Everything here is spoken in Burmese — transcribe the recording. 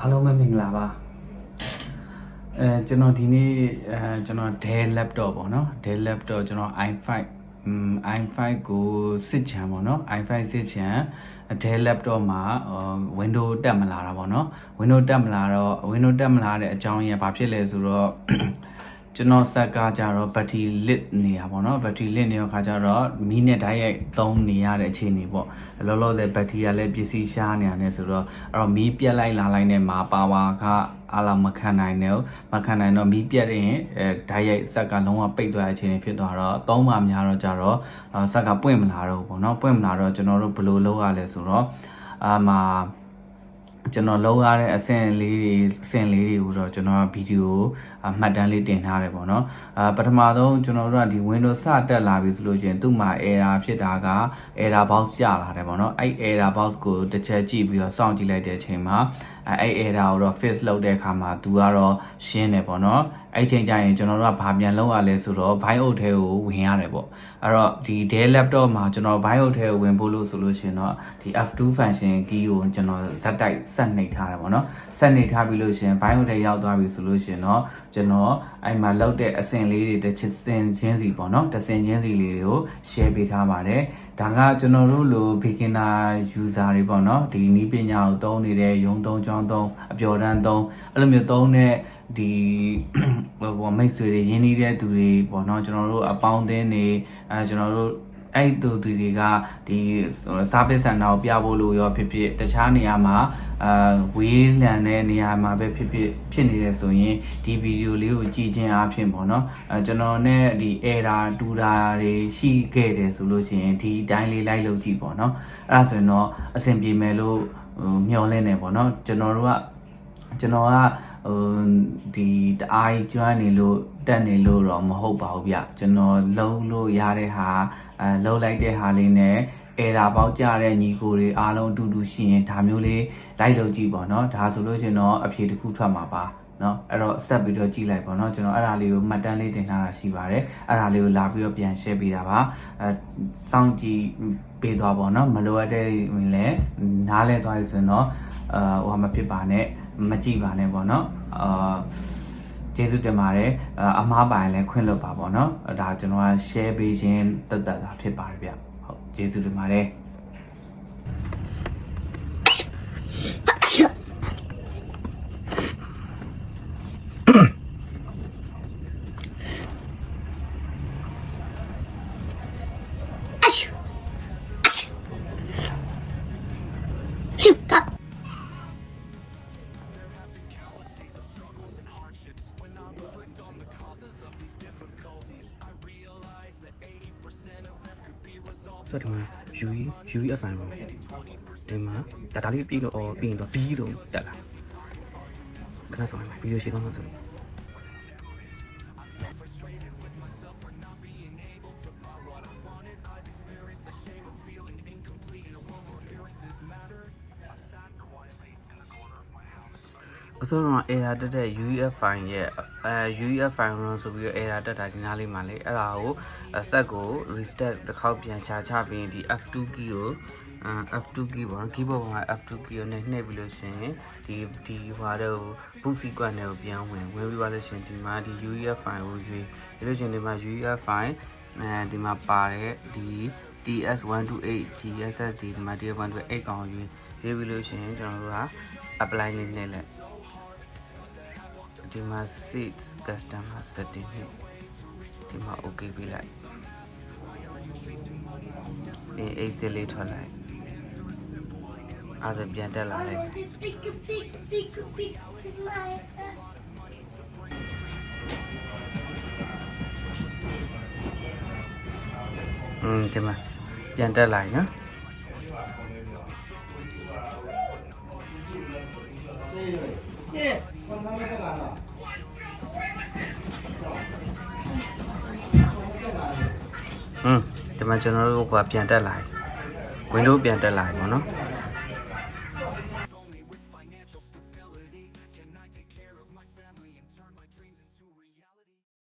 အားလုံးပဲမင်္ဂလာပါအဲကျွန်တော်ဒီနေ့အဲကျွန်တော် Dell laptop ပေါ့နော် Dell laptop ကျွန်တော် i5 อืม i5 ကိုစစ်ချံပေါ့နော် i5 စစ်ချံ Dell laptop မှာ Windows တက်မလာတာပေါ့နော် Windows တက်မလာတော့ Windows တက်မလာတဲ့အကြောင်းရင်းဘာဖြစ်လဲဆိုတော့ ကျွန်တော်စက်ကကြတော့ဘက်ထရီလစ်နေရပါတော့ဘက်ထရီလစ်နေတဲ့ခါကျတော့မီးနဲ့ဓာတ်ရိုက်သုံးနေရတဲ့အခြေအနေပေါ့လောလောဆယ်ဘက်ထရီကလည်းပစ္စည်းရှားနေရတယ်ဆိုတော့အဲ့တော့မီးပြက်လိုက်လာလိုက်နဲ့မှာပါဝါကအလာမခံနိုင်တော့မခံနိုင်တော့မီးပြက်ရင်အဲဓာတ်ရိုက်စက်ကလုံးဝပိတ်သွားတဲ့အခြေအနေဖြစ်သွားတော့သုံးပါများတော့ကြတော့စက်ကပွင့်မလာတော့ဘူးပေါ့နော်ပွင့်မလာတော့ကျွန်တော်တို့ဘယ်လိုလုပ်ရလဲဆိုတော့အာမှာ ကျွန်တော်လုံးရတဲ့အဆင့်လေးတွေအဆင့်လေးတွေကိုတော့ကျွန်တော်ဗီဒီယိုအမှတ်တမ်းလေးတင်ထားတယ်ပေါ့နော်အာပထမဆုံးကျွန်တော်တို့ကဒီ Windows စတက်လာပြီဆိုလို့ရှိရင်သူ့မှာ error ဖြစ်တာက error box ကျလာတယ်ပေါ့နော်အဲ့ error box ကိုတစ်ချက်ကြည့်ပြီးတော့စောင့်ကြည့်လိုက်တဲ့အချိန်မှာ အဲ့ error ကိုတော့ fix လုပ်တဲ့အခါမှာသူကတော့ရှင်းတယ်ပေါ့နော်အဲ့ချိန်ကျရင်ကျွန်တော်တို့ကဘာပြန်လုပ်ရလဲဆိုတော့ BIOS ထဲကိုဝင်ရတယ်ပေါ့အဲ့တော့ဒီ Dell laptop မှာကျွန်တော် BIOS ထဲကိုဝင်ဖို့လို့ဆိုလို့ရှိရင်တော့ဒီ F2 function key ကိုကျွန်တော်ဇက်တိုက်ဆက်နှိပ်ထားတယ်ပေါ့နော်ဆက်နှိပ်ထားပြီးလို့ရှိရင် BIOS ထဲရောက်သွားပြီဆိုလို့ရှိရင်တော့ကျွန်တော်အဲ့မှာလောက်တဲ့အဆင့်လေးတွေတစ်ချက်စင်ချင်းစီပေါ့နော်တစ်ဆင်ချင်းစီလေးတွေကို share ပေးထားပါတယ်ဒါကကျွန်တော်တို့လို beginner user တွေပေါ့နော်ဒီနည်းပညာကိုသုံးနေတဲ့ရုံသုံးချောင်းသုံးအပျော်တန်းသုံးအဲ့လိုမျိုးသုံးတဲ့ဒီဟိုမိတ်ဆွေတွေရင်းနှီးတဲ့သူတွေပေါ့နော်ကျွန်တော်တို့အပေါင်းအသင်းတွေအဲကျွန်တော်တို့အဲ့တူသူတွေကဒီစာပစ်စံတာကိုပြဖို့လို့ရောဖြစ်ဖြစ်တခြားနေရာမှာအာဝေးလံတဲ့နေရာမှာပဲဖြစ်ဖြစ်ဖြစ်နေတယ်ဆိုရင်ဒီဗီဒီယိုလေးကိုကြည့်ခြင်းအဖြစ်ပေါ့နော်အဲကျွန်တော်နဲ့ဒီ error တူတာတွေရှိခဲ့တယ်ဆိုလို့ရှိရင်ဒီအတိုင်းလေးလိုက်လုပ်ကြည့်ပေါ့နော်အဲ့ဒါဆိုရင်တော့အဆင်ပြေမယ်လို့ဟို မျှော်လင့်နေပေါ့နော်ကျွန်တော်တို့ကကျွန်တော်ကဟိုဒီတအားကြီးကျွမ်းနေလို့တက်နေလို့တော့မဟုတ်ပါဘူးဗျကျွန်တော်လုံးလို့ရတဲ့ဟာအဲလုံးလိုက်တဲ့ဟာလေးနဲ့ error ပေါက်ကြတဲ့ညီကိုတွေအားလုံးအတူတူရှိရင်ဒါမျိုးလေးလိုက်လုပ်ကြည့်ပေါ့နော်ဒါဆိုလို့ရှိရင်တော့အဖြေတစ်ခုထွက်မှာပါ เนาะအဲ့တော့ဆက်ပြီးတော့ကြည့်လိုက်ပေါ့เนาะကျွန်တော်အဲ့ဒါလေးကိုမှတ်တမ်းလေးတင်ထားတာရှိပါတယ်အဲ့ဒါလေးကိုလာပြီးတော့ပြန် share ပေးတာပါအဲစောင့်ကြည့်ပေးသွားပေါ့เนาะမလိုအပ်တဲ့ဝင်လဲနားလဲသွားရဆိုရင်တော့အာဟိုမဖြစ်ပါနဲ့မကြည့်ပါနဲ့ပေါ့เนาะအာကျေးဇူးတင်ပါတယ်အာအမားပိုင်လည်းခွင့်လွတ်ပါပေါ့เนาะဒါကျွန်တော်က share ပေးခြင်းတက်တက်တာဖြစ်ပါတယ်ဗျဟုတ်ကျေးဇူးတင်ပါတယ် ဆိုတော့ဒီမှာ UE UEFI ပါဒီမှာဒါဒါလေးပြီးလို့အော်ပြီးရင်တော့ B လို့တက်လာခဏဆောင်ပါဗီဒီယိုရှင်းတော့မှာဆို အစောတော့ error တက်တဲ့ UEF file ရဲ့အဲ UEF file လို့ဆိုပြီးတော့ error တက်တာဒီနားလေးမှာလေအဲ့ဒါကိုဆက်ကို restart တစ်ခေါက်ပြန်ချချပြီးရင်ဒီ F2 key ကိုအဲ F2 key ပေါ့နော် keyboard ပေါ်မှာ F2 key ကိုနဲ့နှိပ်ပြီးလို့ရှိရင်ဒီဒီဟွာတော့ boot sequence တွေကိုပြန်ဝင်ဝင်ပြီးသွားလို့ရှိရင်ဒီမှာဒီ UEF file ကိုရွေးပြီးလို့ရှိရင်ဒီမှာ UEF file အဲဒီမှာပါတဲ့ဒီ TS128 GSSD ဒီမှာ TS128 ကောင်ရွေးရွေးပြီးလို့ရှိရင်ကျွန်တော်တို့က apply လေးနဲ့လက် ဒီမှာ seats customer setting နဲ့ဒီမှာ okay ပေးလိုက်အေး exit လေးထွက်လိုက်အဲ့ဒါပြန်တက်လာလိုက်မယ် Pick, pick, pick, pick, pick, pick, my. อืมဒီမှာပြန်တက်လာပြီနော်อืมဒီမှာကျွန်တော်တို့ကပြန်တက်လာပြီ Windows ပြန်တက်လာပြီပေါ့နော်